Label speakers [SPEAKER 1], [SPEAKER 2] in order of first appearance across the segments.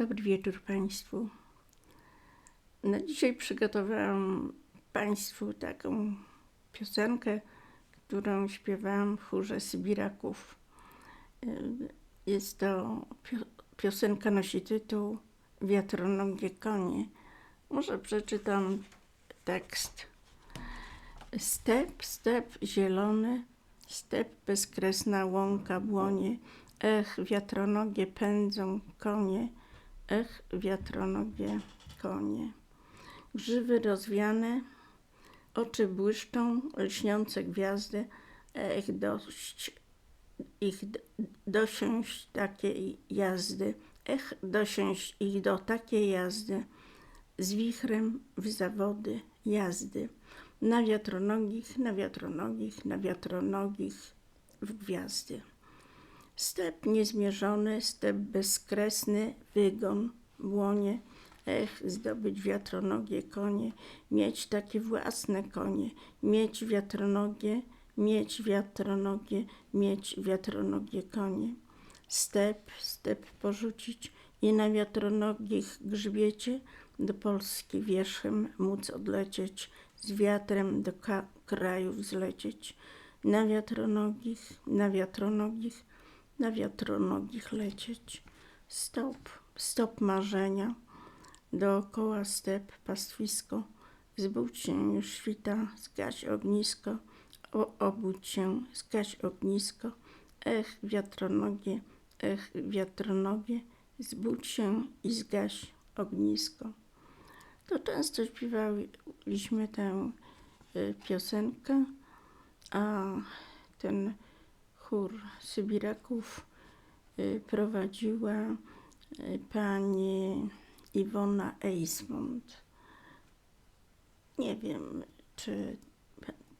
[SPEAKER 1] Dobry wieczór Państwu. Na dzisiaj przygotowałam Państwu taką piosenkę, którą śpiewałam w chórze Sybiraków. Y, Jest to pio- piosenka nosi tytuł Wiatronogie konie. Może przeczytam tekst. Step, step zielony, step bezkresna łąka błonie. Ech, wiatronogie pędzą konie, ech, wiatronogie konie. Grzywy rozwiane, oczy błyszczą, lśniące gwiazdy, ech, dość ich dosiąść takiej jazdy, ech, dosiąść ich do takiej jazdy, z wichrem w zawody jazdy. Na wiatronogich, na wiatronogich, na wiatronogich w gwiazdy. Step niezmierzony, step bezkresny, wygon w łonie. Ech, zdobyć wiatronogie konie, mieć takie własne konie, mieć wiatronogie, mieć wiatronogie, mieć wiatronogie konie. Step, step porzucić i na wiatronogich grzbiecie do Polski wierzchem móc odlecieć, z wiatrem do krajów zlecieć. Na wiatronogich, na wiatronogich, na wiatronogich lecieć. Stop, stop marzenia, dookoła step pastwisko, zbudź się już świta, zgaś ognisko, o, obudź się, zgaś ognisko, ech wiatronogie, ech wiatronogie, zbudź się i zgaś ognisko. To często śpiewaliśmy tę y, piosenkę, a ten chór Sybiraków y, prowadziła y, pani Iwona Eismont. Nie wiem, czy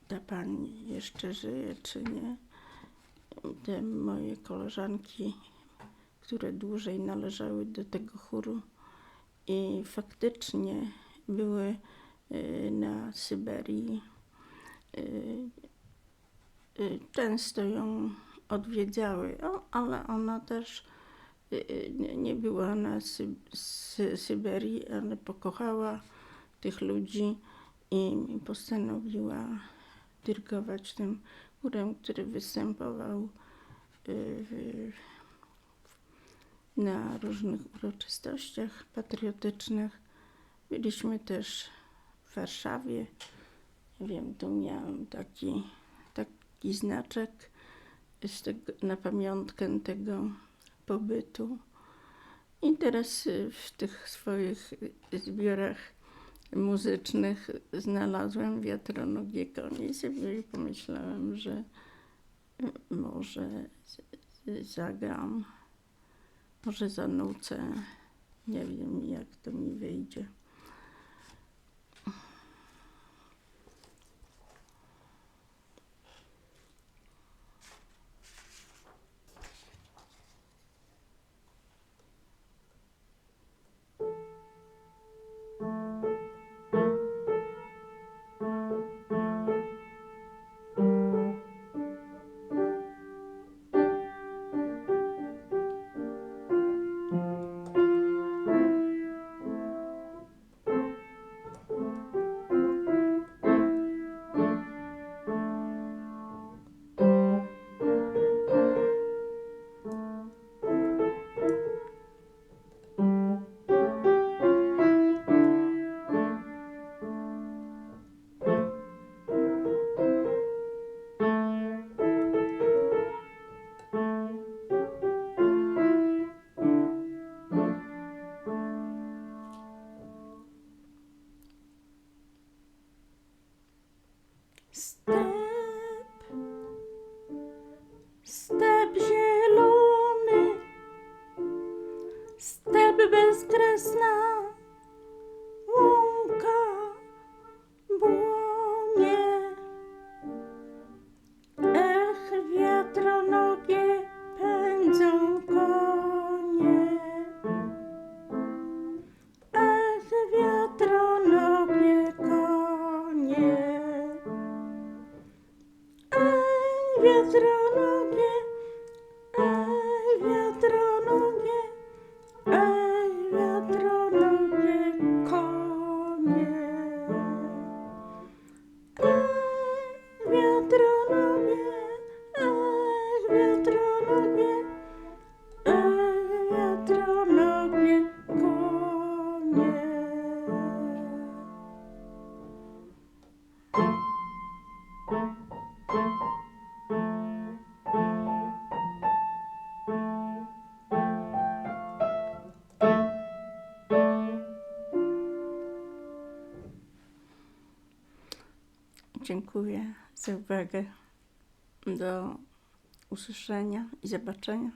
[SPEAKER 1] ta pani jeszcze żyje, czy nie. Te moje koleżanki, które dłużej należały do tego chóru i faktycznie były y, na Syberii. Często ją odwiedzały, o, ale ona też y, y, nie- nie była na Sy- Sy- Syberii, ale pokochała tych ludzi i postanowiła dyrygować tym chórem, który występował y, na różnych uroczystościach patriotycznych. Byliśmy też w Warszawie. Wiem, tu miałam taki, taki znaczek z tego, na pamiątkę tego pobytu. I teraz y, w tych swoich zbiorach muzycznych znalazłam wiatronogie konie i sobie pomyślałam, że y, może zagram, może zanucę. Nie wiem, jak to mi wyjdzie. Bezkresna, łąka, błonie. Ech, wiatronogie pędzą konie. Ech, wiatronogie konie. Ej, wiatronogie, dziękuję za uwagę. Do usłyszenia i zobaczenia.